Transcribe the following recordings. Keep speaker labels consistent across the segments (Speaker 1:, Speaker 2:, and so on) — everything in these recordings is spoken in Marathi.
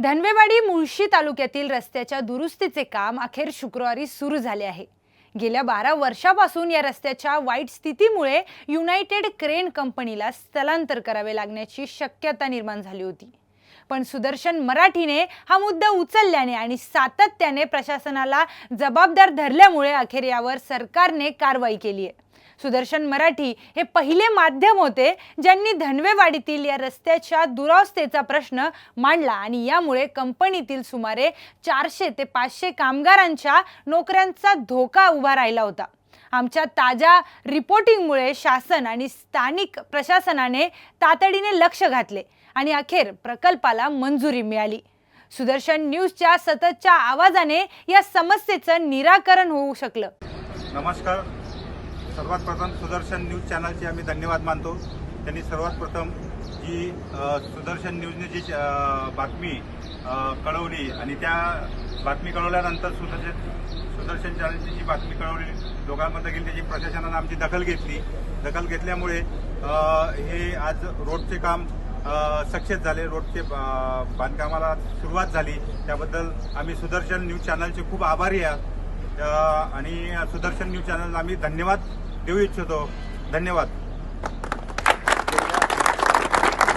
Speaker 1: धनवेवाडी मुळशी तालुक्यातील रस्त्याच्या दुरुस्तीचे काम अखेर शुक्रवारी सुरू झाले आहे. गेल्या बारा वर्षापासून या रस्त्याच्या वाईट स्थितीमुळे युनायटेड क्रेन कंपनीला स्थलांतर करावे लागण्याची शक्यता निर्माण झाली होती. पण सुदर्शन मराठीने हा मुद्दा उचलल्याने आणि सातत्याने प्रशासनाला जबाबदार धरल्यामुळे अखेर यावर सरकारने कारवाई केली आहे. सुदर्शन मराठी हे पहिले माध्यम होते ज्यांनी धनवेवाडीतील या रस्त्याच्या दुरावस्थेचा प्रश्न मांडला. आणि यामुळे कंपनीतील सुमारे चारशे ते पाचशे कामगारांच्या नोकऱ्यांचा धोका उभा राहिला होता. आमच्या ताज्या रिपोर्टिंगमुळे शासन आणि स्थानिक प्रशासनाने तातडीने लक्ष घातले आणि अखेर प्रकल्पाला मंजुरी मिळाली. सुदर्शन न्यूजच्या सततच्या आवाजाने या समस्येचं निराकरण होऊ शकलं.
Speaker 2: नमस्कार. सर्वात प्रथम सुदर्शन न्यूज चॅनलचे आम्ही धन्यवाद मानतो. त्यांनी सर्वात प्रथम जी सुदर्शन न्यूजने जी बातमी कळवली आणि त्या बातमी कळवल्यानंतर सुदर्शन सुदर्शन चॅनलची जी बातमी कळवली लोकांमध्ये गेली त्याची प्रशासनानं आमची दखल घेतली. दखल घेतल्यामुळे हे आज रोडचे काम सक्सेस झाले. रोडचे बांधकामाला सुरुवात झाली. त्याबद्दल आम्ही सुदर्शन न्यूज चॅनलचे खूप आभारी आहात. आणि सुदर्शन न्यूज चॅनलला आम्ही धन्यवाद देऊ इच्छितो. धन्यवाद.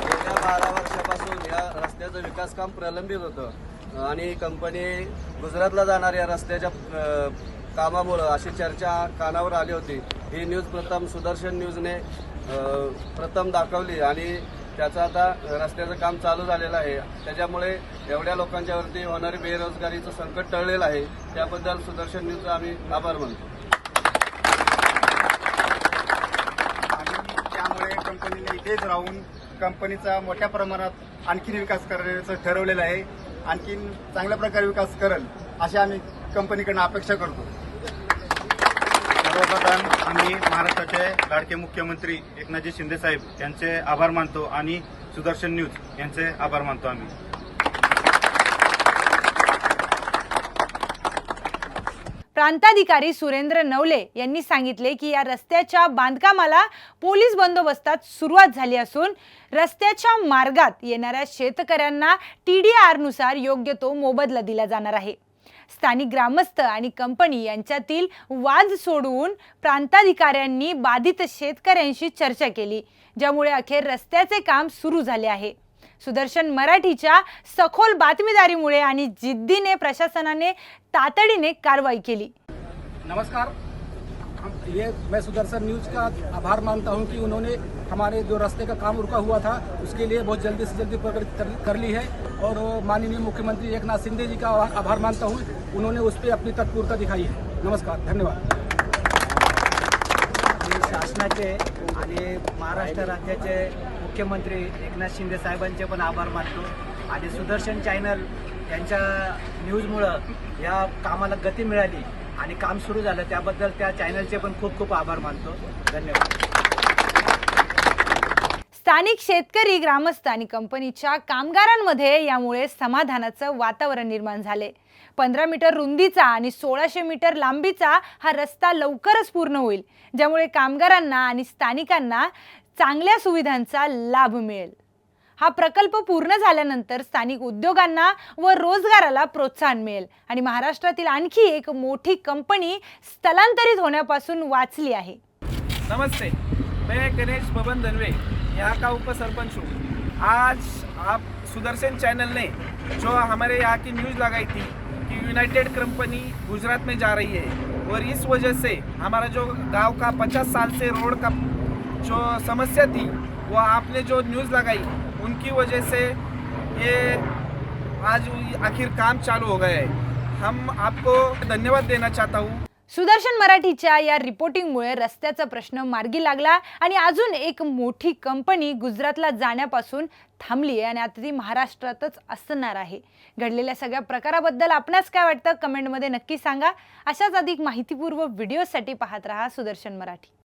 Speaker 3: गेल्या बारा वर्षापासून या रस्त्याचं विकास काम प्रलंबित होतं. आणि कंपनी गुजरातला जाणाऱ्या रस्त्याच्या कामामुळं अशी चर्चा कानावर आली होती. ही न्यूज प्रथम सुदर्शन न्यूजने प्रथम दाखवली आणि त्याचं आता रस्त्याचं काम चालू झालेलं आहे. त्याच्यामुळे एवढ्या लोकांच्यावरती होणारी बेरोजगारीचं संकट टळलेलं आहे. त्याबद्दल सुदर्शन न्यूजचा आम्ही आभार मानतो.
Speaker 4: इथेच राहून कंपनीचा मोठ्या प्रमाणात आणखीन विकास करण्याचं ठरवलेलं आहे. आणखीन चांगल्या प्रकारे विकास करेल अशी आम्ही कंपनीकडनं अपेक्षा करतो.
Speaker 2: सर्वप्रथम आम्ही महाराष्ट्राचे लाडके मुख्यमंत्री एकनाथजी शिंदे साहेब यांचे आभार मानतो आणि सुदर्शन न्यूज यांचे आभार मानतो आम्ही.
Speaker 1: प्रांताधिकारी सुरेंद्र नवले यांनी सांगितले की या रस्त्याच्या बांधकामाला पोलीस बंदोबस्तात सुरुवात झाली असून रस्त्याच्या मार्गात येणाऱ्या शेतकऱ्यांना टी डी आरनुसार योग्य तो मोबदला दिला जाणार आहे. स्थानिक ग्रामस्थ आणि कंपनी यांच्यातील वाद सोडवून प्रांताधिकाऱ्यांनी बाधित शेतकऱ्यांशी चर्चा केली ज्यामुळे अखेर रस्त्याचे काम सुरू झाले आहे. सुदर्शन मराठीच्या सखोल बातमीदारीमुळे आणि जिद्दीने प्रशासनाने तातडीने कारवाई केली.
Speaker 5: नमस्कार. हम ये मैं सुदर्शन न्यूज का आभार मानता हूं कि उन्होंने हमारे जो रास्ते का काम रुका हुआ था उसके लिए बहुत जल्दी से जल्दी प्रगति कर, कर ली है। और माननीय मुख्यमंत्री एक नाथ शिंदे जी का आभार मानता हूं उन्होंने उस पर अपनी तत्परता दिखाई है। नमस्कार धन्यवाद।
Speaker 6: शासनाचे आणि महाराष्ट्र राज्याचे मुख्यमंत्री एकनाथ शिंदे साहेबांचे पण आभार मानतो. आणि सुदर्शन चॅनल यांच्या न्यूजमुळं या कामाला गती मिळाली आणि काम सुरू झालं त्याबद्दल त्या चॅनलचे पण खूप खूप आभार मानतो. धन्यवाद.
Speaker 1: स्थानिक शेतकरी ग्रामस्थ आणि कंपनीच्या कामगारांमध्ये यामुळे समाधानाचं वातावरण निर्माण झाले. पंधरा मीटर रुंदीचा आणि सोळाशे मीटर लांबीचा हा रस्ता लवकरच पूर्ण होईल ज्यामुळे कामगारांना आणि स्थानिकांना चांगल्या सुविधांचा लाभ मिळेल. हा प्रकल्प पूर्ण झाल्यानंतर स्थानिक उद्योगांना व रोजगाराला प्रोत्साहन मिळेल. आणि महाराष्ट्रातील आणखी एक मोठी कंपनी स्थलांतरित होण्यापासून वाचली आहे.
Speaker 7: नमस्ते. मैं गणेश बबन धनवे यहाँ का उपसरपंच हूँ. आज आप सुदर्शन चैनल ने जो हमारे यहाँ की न्यूज़ लगाई थी कि यूनाइटेड कंपनी गुजरात में जा रही है और इस वजह से हमारा जो गांव का 50 साल से रोड का जो समस्या थी वो आपने जो न्यूज़ लगाई उनकी वजह से ये आज आखिर काम चालू हो गया है। हम आपको धन्यवाद देना चाहता हूँ।
Speaker 1: सुदर्शन मराठीच्या या रिपोर्टिंगमुळे रस्त्याचा प्रश्न मार्गी लागला आणि अजून एक मोठी कंपनी गुजरातला जाण्यापासून थांबली आहे आणि आता ती महाराष्ट्रातच असणार आहे. घडलेल्या सगळ्या प्रकाराबद्दल आपणास काय वाटतं? कमेंटमध्ये नक्की सांगा. अशाच अधिक माहितीपूर्व व्हिडिओसाठी पाहत राहा सुदर्शन मराठी.